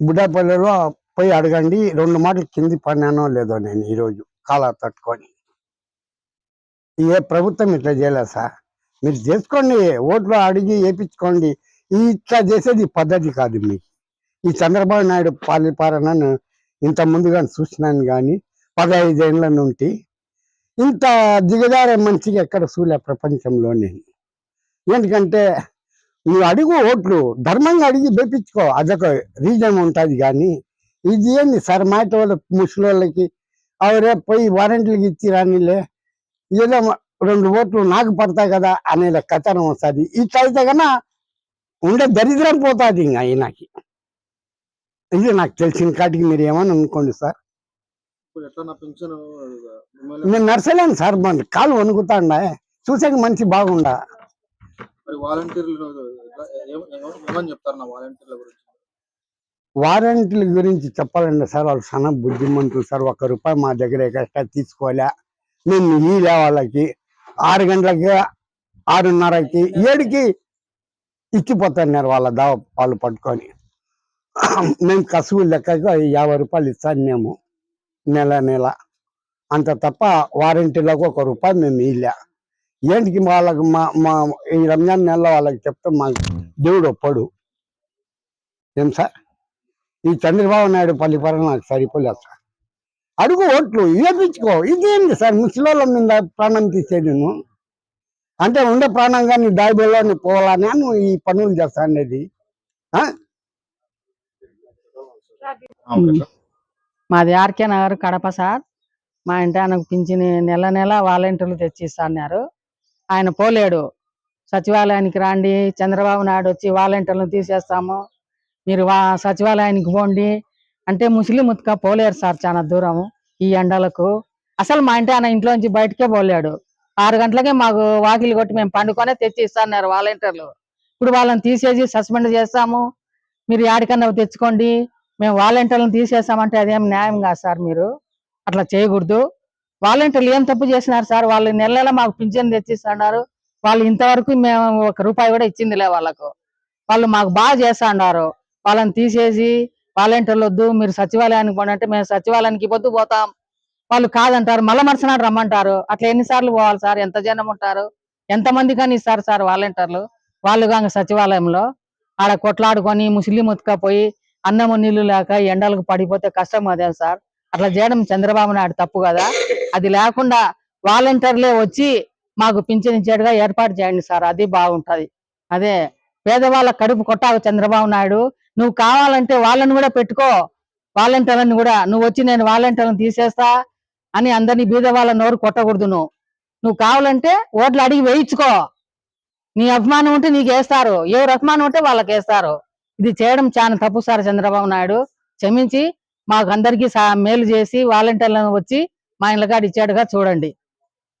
బుడ్డాపల్లిలో పోయి అడగండి రెండు మాటలు కింది పడినానో లేదో నేను ఈరోజు కాలా తట్టుకొని. ఏ ప్రభుత్వం ఇట్లా చేయలేదు సార్. మీరు చేసుకోండి ఓట్లు అడిగి వేయించుకోండి. ఇట్లా చేసేది పద్ధతి కాదు మీకు. ఈ చంద్రబాబు నాయుడు పాలిపాలనను ఇంత ముందుగా చూసినాను కానీ పదహైదేళ్ళ నుండి ఇంత దిగజారే మంచిగా ఎక్కడ చూలే ప్రపంచంలో నేను. ఎందుకంటే నువ్వు అడుగు ఓట్లు ధర్మంగా అడిగి వేపించుకో అదొక రీజన్ ఉంటుంది కానీ ఇది ఏంది సార్ మాట వాళ్ళ ముసలి వాళ్ళకి అవరే పోయి వారంటీలకు ఇచ్చి రానిలే ఏదో రెండు ఓట్లు నాకు పడతాయి కదా అనే కథనం వస్తుంది. ఇట్లయితే కన్నా ఉండే దరిద్రం పోతుంది ఇంకా ఈయనకి. ఇది నాకు తెలిసిన కాటికి మీరు ఏమని అనుకోండి సార్? నేను నర్సలేను సార్ మన కాలు వణుకుతాండా చూసాక మంచి బాగుండా. మరి వాలంటీర్లు ఏమని చెప్తారు నా వాలంటీర్ల గురించి? వారంటీల గురించి చెప్పాలంటే సార్ వాళ్ళు చాలా బుద్ధిమంతులు సార్. ఒక్క రూపాయి మా దగ్గర ఎక్స్ట్రా తీసుకోలే. మేము ఇలే వాళ్ళకి. ఆరు గంటలకి ఆరున్నరకి ఏడుకి ఇచ్చిపోతున్నారు వాళ్ళ దావ వాళ్ళు పట్టుకొని. మేము కసువు లెక్కగా యాభై రూపాయలు ఇస్తాను మేము. నెల నెల. అంత తప్ప వారంటీలకు ఒక రూపాయి మేము ఇలే ఏంటికి వాళ్ళకి మా మా ఈ రంజాన్ నెలలో వాళ్ళకి చెప్తే మాకు దేవుడు ఒప్పడు. ఏం సార్? ఈ చంద్రబాబు నాయుడు పల్లిపరం నాకు సరిపోలేదు సార్. అడుగు ఓట్లు వేపించుకో ఇదేంటి సార్? ముసలోళ్ళ మీద ప్రాణం తీసేది నువ్వు అంటే ఉండే ప్రాణంగా నీ దాయిబోలో పోవాలని నువ్వు ఈ పనులు చేస్తా అనేది. మాది ఆర్కే నగర్ కడప సార్. మా ఇంటి ఆయనకు పింఛని నెల నెల వాలంటీర్లు తెచ్చి ఇస్తున్నారు ఆయన పోలేడు. సచివాలయానికి రాండి చంద్రబాబు నాయుడు వచ్చి వాలంటీర్లను తీసేస్తాము. మీరు వా సచివాలయానికి పోండి. అంటే ముస్లిం ఉత్క పోలేరు సార్ చాలా దూరం ఈ ఎండలకు. అసలు మా ఇంటి ఆయన ఇంట్లోంచి బయటకే పోలేడు. ఆరు గంటలకే మాకు వాకిలి కొట్టి మేము పండుకొనే తెచ్చి ఇస్తాన్నారు వాలంటీర్లు. ఇప్పుడు వాళ్ళని తీసేసి సస్పెండ్ చేస్తాము. మీరు యాడికన్నా తెచ్చుకోండి. మేము వాలంటీర్లను తీసేసామంటే అదేం న్యాయం కాదు సార్ మీరు. అట్లా చేయకూడదు. వాలంటీర్లు ఏం తప్పు చేసినారు సార్? వాళ్ళు నెల నెల మాకు పింఛన్ తెచ్చిస్తున్నారు. వాళ్ళు ఇంతవరకు మేము ఒక రూపాయి కూడా ఇచ్చిందిలే వాళ్ళకు. వాళ్ళు మాకు బాగా చేస్తాండారు వాళ్ళని తీసేసి వాలంటీర్లు వద్దు మీరు సచివాలయానికి పోండి అంటే మేము సచివాలయానికి పొద్దు పోతాం. వాళ్ళు కాదంటారు మళ్ళీ మరుసనాడు రమ్మంటారు. అట్లా ఎన్నిసార్లు పోవాలి సార్? ఎంత జనం ఉంటారు? ఎంతమంది కానీ ఇస్తారు సార్ వాలంటీర్లు? వాళ్ళు కాక సచివాలయంలో ఆడ కొట్లాడుకొని ముస్లిం ఉతకపోయి అన్నము నీళ్ళు లేక ఎండలకు పడిపోతే కష్టం అదే సార్. అట్లా చేయడం చంద్రబాబు నాయుడు తప్పు కదా? అది లేకుండా వాలంటీర్లే వచ్చి మాకు పింఛన్ ఇచ్చేట్టుగా ఏర్పాటు చేయండి సార్ అది బాగుంటది. అదే పేదవాళ్ళ కడుపు కొట్టావు చంద్రబాబు నాయుడు నువ్వు కావాలంటే వాళ్ళని కూడా పెట్టుకో వాలంటీర్లను కూడా. నువ్వు వచ్చి నేను వాలంటీర్లను తీసేస్తా అని అందరినీ బీద వాళ్ళ నోరు కొట్టకూడదు నువ్వు. నువ్వు కావాలంటే ఓట్లు అడిగి వేయించుకో. నీ అభిమానం ఉంటే నీకు వేస్తారు. ఎవరు అభిమానం ఉంటే వాళ్ళకి వేస్తారు. ఇది చేయడం చాలా తప్పు సార్ చంద్రబాబు నాయుడు. క్షమించి మాకు అందరికీ మేలు చేసి వాలంటీర్లను వచ్చి మా ఇళ్ళకాడ ఇచ్చాడుగా చూడండి.